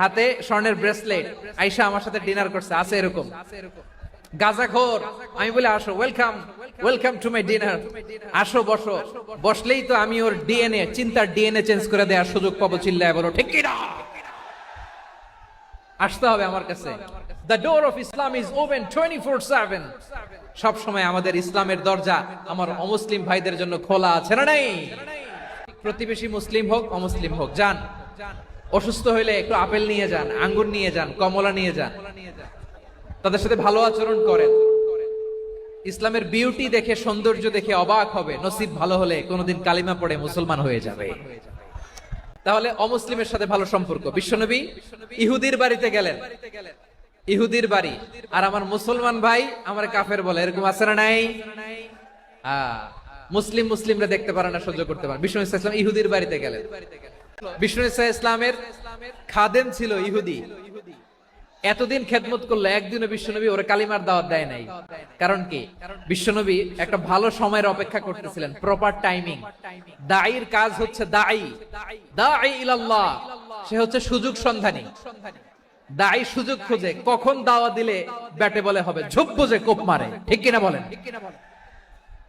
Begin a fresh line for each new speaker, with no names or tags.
হাতে স্বর্ণের ব্রেসলেট আইসা আমার সাথে ডিনার করছে, আছে এরকম। গাজাখোর আমি বলে, আসো welcome welcome to my dinner আসো, বসো। বসলেই তো আমি ওর ডিএনএ চিন্তার ডিএনএ চেঞ্জ করে দেওয়ার সুযোগ পাবো চিল্লায় বলো, ঠিক আসতে হবে আমার কাছে। The door of Islam is open twenty four seven সব সময় আমাদের ইসলামের দরজা আমার অমুসলিম ভাইদের জন্য খোলা আছে না নাই? প্রতিবেশী মুসলিম হোক, অমুসলিম হোক, যান। অসুস্থ হইলে একটু আপেল নিয়ে যান, আঙ্গুর নিয়ে যান, কমলা নিয়ে যান। তাদের সাথে ভালো আচরণ করেন। ইসলামের বিউটি দেখে, সৌন্দর্য দেখে অবাক হবে। নসিব ভালো হলে কোনোদিন কালিমা পড়ে মুসলমান হয়ে যাবে। তাহলে অমুসলিমের সাথে ভালো সম্পর্ক। বিশ্বনবী ইহুদির বাড়িতে গেলেন। ইহুদির বাড়ি। আর আমার মুসলমান ভাই আমার কাফের বলে, এরকম আছে না নাই? মুসলিম মুসলিমরা দেখতে পারে না, সহ্য করতে পারে বিষ্ণু ইসলাম ইহুদির বাড়িতে গেলেন। বিষ্ণু ইসলামের খাদেম ছিল ইহুদি। এতদিন খেদমত করল একদিনও বিশ্বনবী ওরা কালিমার দাওয়াত দেয় নাই। কারণ কি? বিশ্বনবী একটা ভালো সময়ের অপেক্ষা করতেছিলেন প্রপার টাইমিং দায়ীর কাজ হচ্ছে দায়ী দায়ী ইলাল্লাহ। সে হচ্ছে সুযোগ সন্ধানী। দায়ী সুযোগ খুঁজে কখন দাওয়া দিলে ব্যাটে বলে হবে, ঝুপ বুঝে কোপ মারে। ঠিক কিনা বলেন?